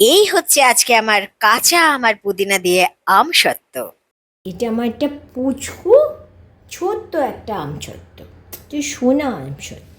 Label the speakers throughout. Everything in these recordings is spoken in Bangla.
Speaker 1: এই হচ্ছে আজকে আমার কাঁচা আমার পুদিনা দিয়ে আম সত্ত্ব
Speaker 2: এটা আমার একটা পুচকু ছোট্ট একটা আম সত্য। তুই শোনা আম সত্য।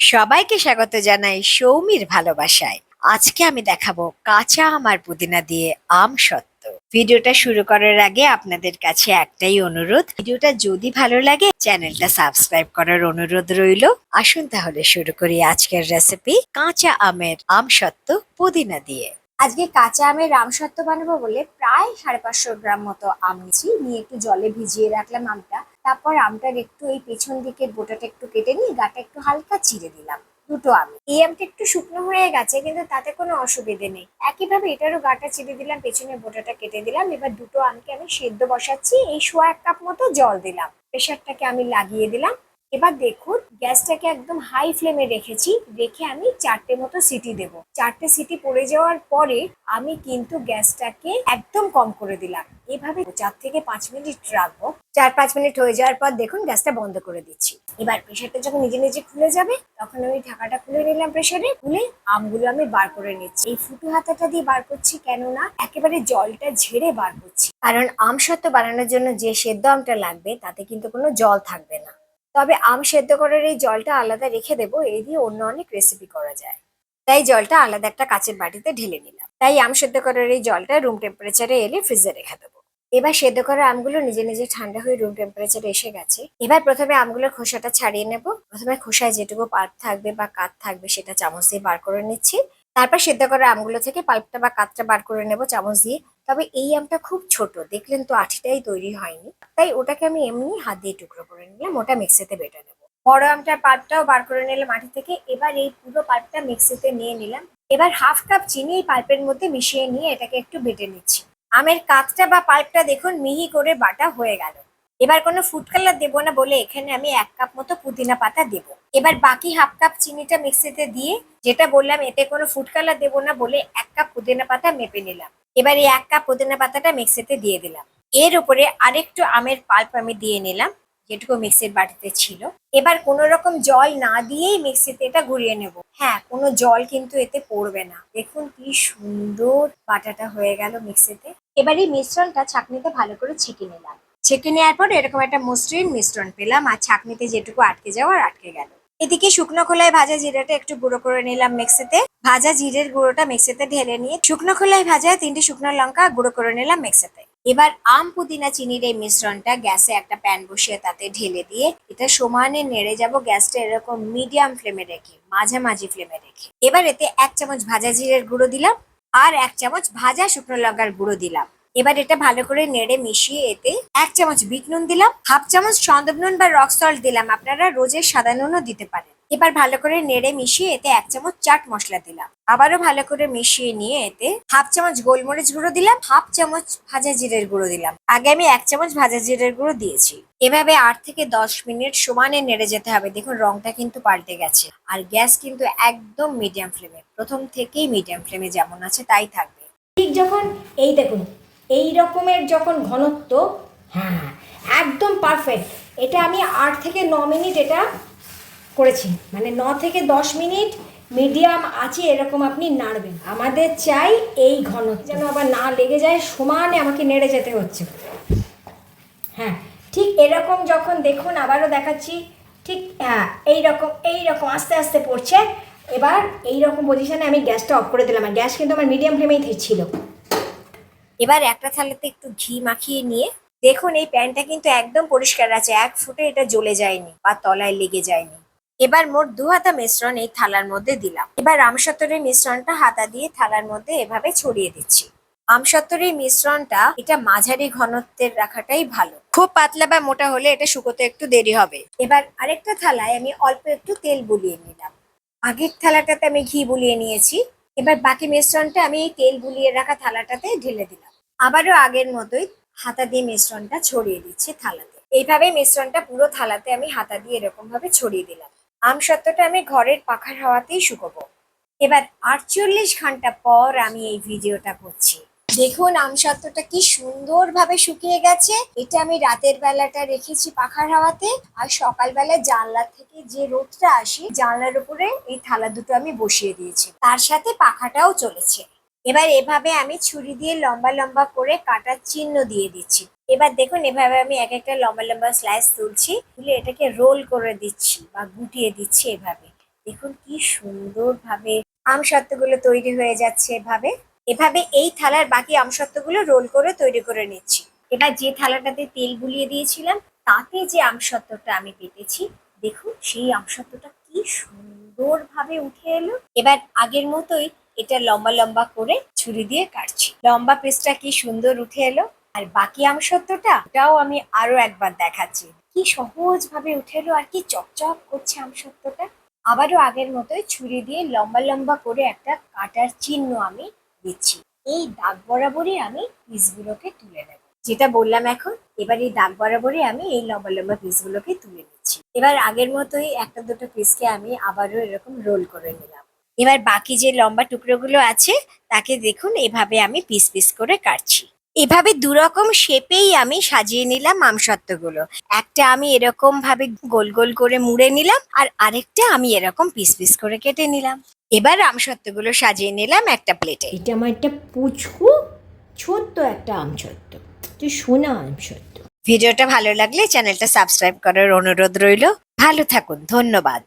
Speaker 1: সবাইকে স্বাগত জানাই সৌমির ভালোবাসায়। আজকে আমি দেখাবো কাঁচা আমার পুদিনা দিয়ে আম সত্ত্ব ভিডিওটা শুরু করার আগে আপনাদের কাছে একটাই অনুরোধ ভিডিওটা যদি ভালো লাগে চ্যানেলটা সাবস্ক্রাইব করার অনুরোধ রইল। আসুন তাহলে শুরু করি আজকের রেসিপি কাঁচা আমের আম সত্ত্ব পুদিনা দিয়ে। আজকে কাঁচা আমের রামসত্ত্ব বানাবো বলে প্রায় সাড়ে পাঁচশো গ্রাম মতো আম নিয়েছি নিয়ে একটু জলে ভিজিয়ে রাখলাম আমটা। তারপর আমটার একটু এই পেছন দিকের বোটাটা একটু কেটে নিয়ে গাটা একটু হালকা চিড়ে দিলাম। দুটো আম। এই আমটা একটু শুকনো হয়ে গেছে, কিন্তু তাতে কোনো অসুবিধে নেই। একইভাবে এটারও গাটা চিড়ে দিলাম পেছনে বোটাটা কেটে দিলাম। এবার দুটো আমকে আমি সেদ্ধ বসাচ্ছি। এই সোয়া এক কাপ মতো জল দিলাম। প্রেশারটাকে আমি লাগিয়ে দিলাম। এবার দেখুন, গ্যাসটাকে একদম হাই ফ্লেমে রেখেছি, রেখে আমি চারটে মতো সিটি দেব। চারটে সিটি পড়ে যাওয়ার পরে আমি কিন্তু গ্যাসটাকে একদম কম করে দিলাম। এভাবে চার থেকে পাঁচ মিনিট রাখব। চার পাঁচ মিনিট হয়ে যাওয়ার পর দেখুন, গ্যাসটা বন্ধ করে দিচ্ছি। এবার প্রেশারটা যখন নিজে নিজে খুলে যাবে, তখন আমি ঢাকাটা খুলে নিলাম প্রেশারে। খুলে আমগুলো আমি বার করে নিচ্ছি। এই ফুটু হাতাটা দিয়ে বার করছি কেননা, একেবারে জলটা ঝেড়ে বার করছি। কারণ আম সত্ত্ব বানানোর জন্য যে সেদ্ধ আমটা লাগবে, তাতে কিন্তু কোনো জল থাকবে না। তবে আম সেদ্ধ করার এই জলটা আলাদা রেখে দেবো এই দিয়ে অন্য অনেক রেসিপি করা যায়। তাই জলটা আলাদা একটা কাচের বাটিতে ঢেলে নিলাম। তাই আম সেদ্ধ করার এই জলটা রুম টেম্পারেচারে এলে ফ্রিজে রেখে দেবো। এবার সেদ্ধ করা আমগুলো নিজে নিজে ঠান্ডা হয়ে রুম টেম্পারেচারে এসে গেছে। এবার প্রথমে আমগুলোর খোসাটা ছাড়িয়ে নেব। প্রথমে খোসায় যেটুকু পাল্প থাকবে বা কাত থাকবে সেটা চামচ দিয়ে বার করে নিচ্ছি। তারপর সেদ্ধ করা আমগুলো থেকে পাল্পটা বা কাতটা বার করে নেব চামচ দিয়ে। তবে এই আমটা খুব ছোট, দেখলেন তো আঠিটাই তৈরি হয়নি। তাই ওটাকে আমি এমনি হাত দিয়ে টুকরো করে নিলাম, ওটা মিক্সিতে বেটে নেব। বড় আমটার পাল্পটাও বার করে নিলাম মাটি থেকে, এবার এই পুরো পাল্পটা মিক্সিতে নিয়ে নিলাম। এবার হাফ কাপ চিনি এই পাল্পের মধ্যে মিশিয়ে নিয়ে এটাকে একটু বেটে নিচ্ছি। আমের কাতটা বা পাল্পটা দেখুন মিহি করে বাটা হয়ে গেল। এবার কোনো ফুড কালার দেবো না বলে এখানে আমি এক কাপ মতো পুদিনা পাতা দেব। এবার বাকি হাফ কাপ চিনিটা মিক্সিতে দিয়ে যেটা বললাম, এতে কোনো ফুড কালার দেবো না বলে এক কাপ পুদিনা পাতা মেপে নিলাম। এবার এই এক কাপ পুদিনা পাতাটা মিক্সিতে দিয়ে দিলাম। এর উপরে আরেকটু আমের পাল্প আমি দিয়ে নিলাম, যেটুকু মিক্সির বাটিতে ছিল। এবার কোনো রকম জল না দিয়েই মিক্সিতে এটা ঘুরিয়ে নেব। হ্যাঁ কোনো জল কিন্তু এতে পড়বে না। দেখুন কি সুন্দর বাটাটা হয়ে গেল মিক্সিতে। এবার এই মিশ্রণটা ছাঁকনিতে ভালো করে ছেঁকে নিলাম। ছেঁকে নেওয়ার পর এরকম একটা মসৃণ মিশ্রণ পেলাম আর ছাঁকনিতে যেটুকু আটকে যাওয়ার আটকে গেল। এদিকে শুকনো খোলায় ভাজা জিরাটা একটু গুঁড়ো করে নিলাম মিক্সিতে। ভাজা জিরের গুঁড়োটা মিক্সিতে ঢেলে নিয়ে শুকনো খোলায় ভাজা তিনটে শুকনো লঙ্কা গুঁড়ো করে নিলাম মিক্সিতে। এবার আম, পুদিনা, চিনির এই মিশ্রণটা গ্যাসে একটা প্যান বসিয়ে তাতে ঢেলে দিয়ে এটা সমানে নেড়ে যাব গ্যাসটা এরকম মিডিয়াম ফ্লেমে রেখে, মাঝামাঝি ফ্লেমে রেখে। এবার এতে এক চামচ ভাজা জিরের গুঁড়ো দিলাম আর এক চামচ ভাজা শুকনো লঙ্কার গুঁড়ো দিলাম। এবার এটা ভালো করে নেড়ে মিশিয়ে এতে এক চামচ বিট নুন দিলাম, হাফ চামচ সন্দব নুন বা রক সল্ট দিলাম। আপনারা রোজের সাদা নুনও দিতে পারেন। এবার ভালো করে নেড়ে মিশিয়ে এতে এক চামচ চাট মশলা দিলাম। আবারও ভালো করে মিশিয়ে নিয়ে এতে হাফ চামচ গোলমরিচ গুঁড়ো দিলাম, হাফ চামচ ভাজা জিরের গুঁড়ো দিলাম। আগে আমি এক চামচ ভাজা জিরের গুঁড়ো দিয়েছি। এভাবে আট থেকে দশ মিনিট সমানে নেড়ে যেতে হবে। দেখুন, রংটা কিন্তু পাল্টে গেছে। আর গ্যাস কিন্তু একদম মিডিয়াম ফ্লেমে, প্রথম থেকেই মিডিয়াম ফ্লেমে যেমন আছে, তাই থাকবে।
Speaker 2: ঠিক যখন, এই দেখুন এই রকমের যখন ঘনত্ব হ্যাঁ একদম পারফেক্ট এটা আমি আট থেকে ন মিনিট এটা করেছি। মানে ন থেকে দশ মিনিট মিডিয়াম আছে এরকম আপনি নাড়বেন। আমাদের চাই এই ঘনত্ব। যেন আবার না লেগে যায়, সমানে আমাকে নেড়ে যেতে হচ্ছে। হ্যাঁ ঠিক এরকম যখন দেখুন, আবারও দেখাচ্ছি, ঠিক হ্যাঁ এইরকম এইরকম, আস্তে আস্তে পড়ছে। এবার এই রকম পজিশনে আমি গ্যাসটা অফ করে দিলাম। আর গ্যাস কিন্তু আমার মিডিয়াম ফ্লেমেই ছিল।
Speaker 1: এবার একটা থালাতে একটু ঘি মাখিয়ে নিয়ে, দেখুন এই প্যানটা কিন্তু একদম পরিষ্কার আছে, এক ফুটে এটা জ্বলে যায়নি বা তলায় লেগে যায়নি। এবার মোট দু হাতা মিশ্রণ এই থালার মধ্যে দিলাম। এবার আমসত্তরের মিশ্রণটা হাতা দিয়ে থালার মধ্যে এভাবে ছড়িয়ে দিচ্ছি। আমসত্তরের মিশ্রণটা এটা মাঝারি ঘনত্বের রাখাটাই ভালো। খুব পাতলা বা মোটা হলে এটা শুকোতে একটু দেরি হবে। এবার আরেকটা থালায় আমি অল্প একটু তেল বুলিয়ে নিলাম। আগের থালাটাতে আমি ঘি বুলিয়ে নিয়েছি। এবার বাকি মিশ্রণটা আমি এই তেল বুলিয়ে রাখা থালাটাতে ঢেলে দিলাম। আবারও আগের মতোই হাতা দিয়ে মিশ্রণটা ছড়িয়ে দিচ্ছি থালাতে। এইভাবে মিশ্রণটা পুরো থালাতে আমি হাতা দিয়ে এরকম ভাবে ছড়িয়ে দিলাম। আম সত্ত্বটা আমি ঘরের পাখার হাওয়াতেই শুকোবো। এবার আটচল্লিশ ঘণ্টা পর আমি এই ভিডিওটা করছি। দেখুন আম সত্ত্বটা কি সুন্দরভাবে শুকিয়ে গেছে। এটা আমি রাতের বেলাটা রেখেছি পাখার হাওয়াতে আর সকালবেলা জানলা থেকে যে রোদটা আসে, জানলার উপরে এই থালা দুটো আমি বসিয়ে দিয়েছি। তার সাথে পাখাটাও চলেছে। এবার এভাবে আমি ছুরি দিয়ে লম্বা লম্বা করে কাটার চিহ্ন দিয়ে দিচ্ছি। এবার দেখুন, এভাবে আমি এক একটা লম্বা লম্বা স্লাইস তুলছি, তুলে এটাকে রোল করে দিচ্ছি বা গুটিয়ে দিচ্ছি এভাবে। দেখুন কি সুন্দরভাবে আমসত্ত্বগুলো তৈরি হয়ে যাচ্ছে এভাবে। এভাবে এই থালার বাকি আমসত্ত্বগুলো রোল করে তৈরি করে নিচ্ছি। এবার যে থালাটাতে তেল গুলিয়ে দিয়েছিলাম, তাতে যে আমসত্ত্বটা আমি পেতেছি, দেখুন সেই আমসত্ত্বটা কি সুন্দরভাবে উঠে এলো। এবার আগের মতোই এটা লম্বা লম্বা করে ছুরি দিয়ে কাটছি। লম্বা পিসটা কি সুন্দর উঠে এলো। আর বাকি আমসত্ত্বটা, ওটাও আমি আরও একবার দেখাচ্ছি। কি সহজ ভাবে উঠে এলো আর কি চকচক করছে আমসত্ত্বটা। আবারও আগের মতোই ছুরি দিয়ে লম্বা লম্বা করে একটা কাটার চিহ্ন আমি দিচ্ছি। এই দাগ বরাবরই আমি পিসগুলোকে তুলে নেব। যেটা বললাম এখন, এবার এই দাগ বরাবরই আমি এই লম্বা লম্বা পিসগুলোকে তুলে নিচ্ছি। এবার আগের মতোই একটা দুটো পিসকে আমি আবারও এরকম রোল করে নিলাম। এবার বাকি যে লম্বা টুকরোগুলো আছে তাকে দেখুন এভাবে আমি পিস পিস করে কাটছি। এভাবে দুরকম শেপেই আমি সাজিয়ে নিলাম আমসত্ত্বগুলো। একটা আমি এরকম ভাবে গোল গোল করে মুড়ে নিলাম আর আরেকটা আমি এরকম পিস পিস করে কেটে নিলাম। এবার আমসত্ত্বগুলো সাজিয়ে নিলাম একটা প্লেটে
Speaker 2: এটা আমার একটা পুচকু ছোট্ট একটা আমসত্ত্ব। তো সোনা আমসত্ত্ব।
Speaker 1: ভিডিওটা ভালো লাগলে চ্যানেলটা সাবস্ক্রাইব করার অনুরোধ রইল। ভালো থাকুন ধন্যবাদ।